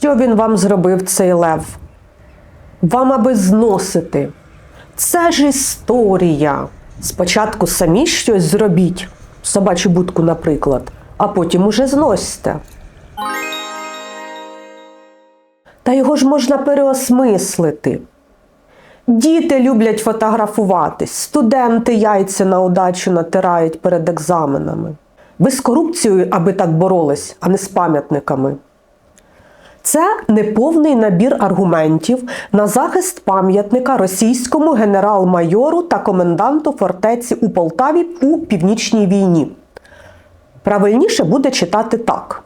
Що він вам зробив, цей лев? Вам аби зносити. Це ж історія. Спочатку самі щось зробіть, собачу будку, наприклад, а потім уже зносьте. Та його ж можна переосмислити. Діти люблять фотографуватись, студенти яйця на удачу натирають перед екзаменами. Ви з корупцією, аби так боролись, а не з пам'ятниками. Це неповний набір аргументів на захист пам'ятника російському генерал-майору та коменданту фортеці у Полтаві у північній війні. Правильніше буде читати так.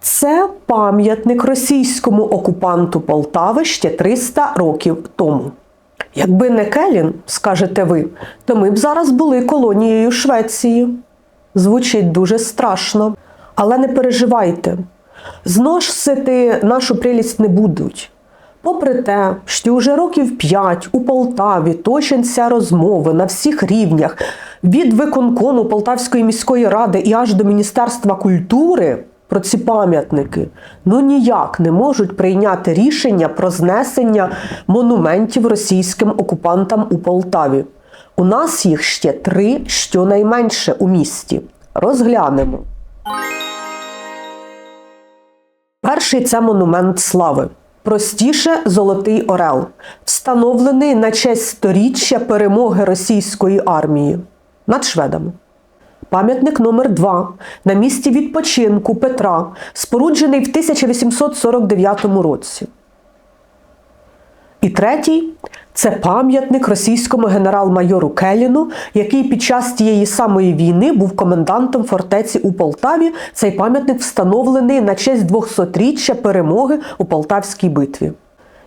Це пам'ятник російському окупанту Полтави ще 300 років тому. Якби не Келін, скажете ви, то ми б зараз були колонією Швеції. Звучить дуже страшно, але не переживайте. Зносити нашу прелість не будуть. Попри те, що уже років п'ять у Полтаві точаться розмови на всіх рівнях від виконкону Полтавської міської ради і аж до Міністерства культури про ці пам'ятники, ну ніяк не можуть прийняти рішення про знесення монументів російським окупантам у Полтаві. У нас їх ще три щонайменше у місті. Розглянемо. Перший це монумент слави. Простіше Золотий Орел, встановлений на честь сторіччя перемоги російської армії над шведами. Пам'ятник номер 2 на місці відпочинку Петра, споруджений в 1849 році. І третій це пам'ятник російському генерал-майору Келіну, який під час тієї самої війни був комендантом фортеці у Полтаві. Цей пам'ятник встановлений на честь 200-річчя перемоги у Полтавській битві.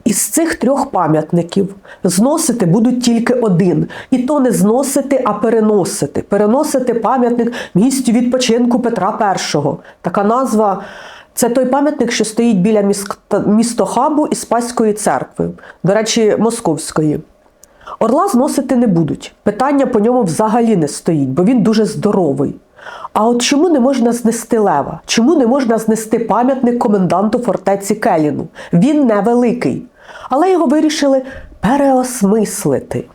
Із цих трьох пам'ятників зносити будуть тільки один, і то не зносити, а переносити. Переносити пам'ятник місцю відпочинку Петра І. Така назва це той пам'ятник, що стоїть біля містохабу і Спаської церкви, до речі, московської. Орла зносити не будуть. Питання по ньому взагалі не стоїть, бо він дуже здоровий. А от чому не можна знести лева? Чому не можна знести пам'ятник коменданту фортеці Келіну? Він невеликий. Але його вирішили переосмислити.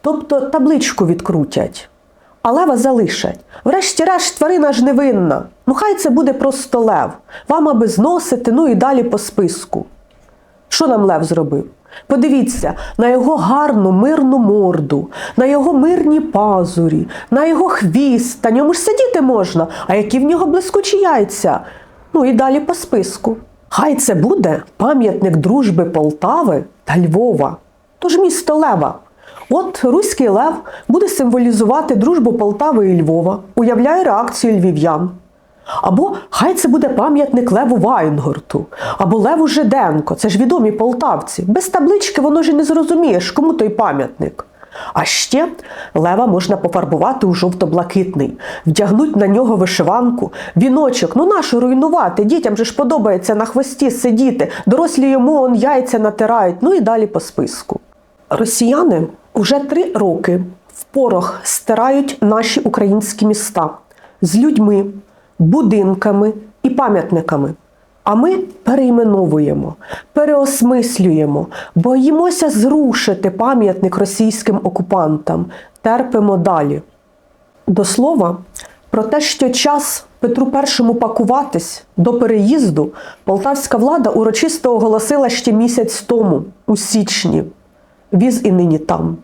Тобто табличку відкрутять, а лева залишать. Врешті-решт, тварина ж невинна. Ну хай це буде просто лев. Вам аби зносити, ну і далі по списку. Що нам Лев зробив? Подивіться на його гарну мирну морду, на його мирні пазурі, на його хвіст. Та ньому ж сидіти можна, а які в нього блискучі яйця. Ну і далі по списку. Хай це буде пам'ятник дружби Полтави та Львова. Тож місто Лева. От Руський Лев буде символізувати дружбу Полтави і Львова, уявляє реакцію львів'ян. Або хай це буде пам'ятник Леву Вайнгорту, або Леву Жиденко, це ж відомі полтавці. Без таблички воно ж і не зрозумієш, кому той пам'ятник. А ще лева можна пофарбувати у жовто-блакитний, вдягнуть на нього вишиванку, віночок. Ну нащо руйнувати? Дітям же ж подобається на хвості сидіти, дорослі йому он яйця натирають, ну і далі по списку. Росіяни уже три роки в порох стирають наші українські міста з людьми, будинками і пам'ятниками. А ми перейменовуємо, переосмислюємо, боїмося зрушити пам'ятник російським окупантам, терпимо далі. До слова, про те, що час Петру І пакуватись до переїзду, полтавська влада урочисто оголосила ще місяць тому, у січні. Віз і нині там.